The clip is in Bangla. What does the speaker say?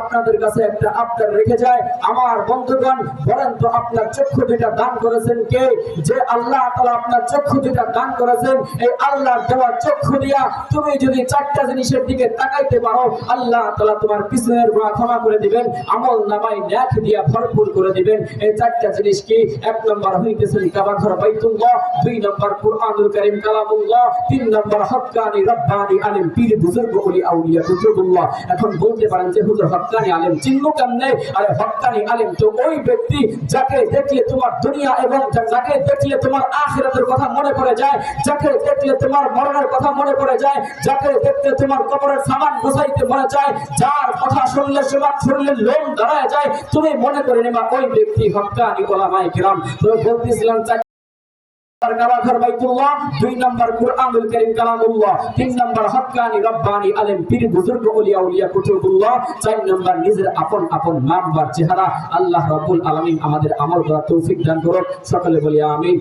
আপনাদের কাছে একটা আবদার রেখে যায়। আমার বন্ধুগণ, বলেন তো আপনার চক্ষু দুটা দান করেছেন কে? যে আল্লাহ তাআলা আপনার চক্ষু দুটা দান করেছেন, এই আল্লাহর দেওয়া চক্ষু দিয়া তুমি যদি চারটা জিনিসের দিকে তাকাইতে পারো, আল্লাহ তাআলা তোমার পিছনের গুনাহ ক্ষমা করে দিবেন, আমল নামাই নেক দিয়া ভরপুর করে দিবেন। এই চারটা জিনিস কি? এক নম্বর হইতেছে কাবা ঘর বাইতুল্লাহ, দুই নম্বর কুরআনুল কারীম কালামুল্লাহ, তিন নম্বর হক্কানি রব্বানি আলিম পীর বুজুর্গ ওলি আউলিয়া কুতুবুল্লাহ। এখন বলতে পারেন যে হুজুর হক্কানি আলিম, চিহ্ন কেমনে আরে হক্কানি আলিম, তো ওই ব্যক্তি যাকে দেখলে তোমার দুনিয়া এবং যাকে দেখলে তোমার আখিরাতের কথা মনে পড়ে যায়, যাকে দেখলে তোমার মরণের কথা মনে পড়ে যায়, যাকে দেখলে তোমার কবরের সামান গোছাইতে মনে চায় যার কথা শুনলে সবার শুনলে লোম দাঁড়ায় যায়। তুমি মনে করে নেবা ওই ব্যক্তি হক্কানি ওলামায়ে কিরাম। তো বলতেছিলাম দুই নম্বর তিন নম্বর আলেম উলিয়া চার নম্বর নিজের আপন আপন নামবার চেহারা। আল্লাহ রাব্বুল আলামিন আমাদের আমল করার তৌফিক দান করুন। সকলে বলি আমিন।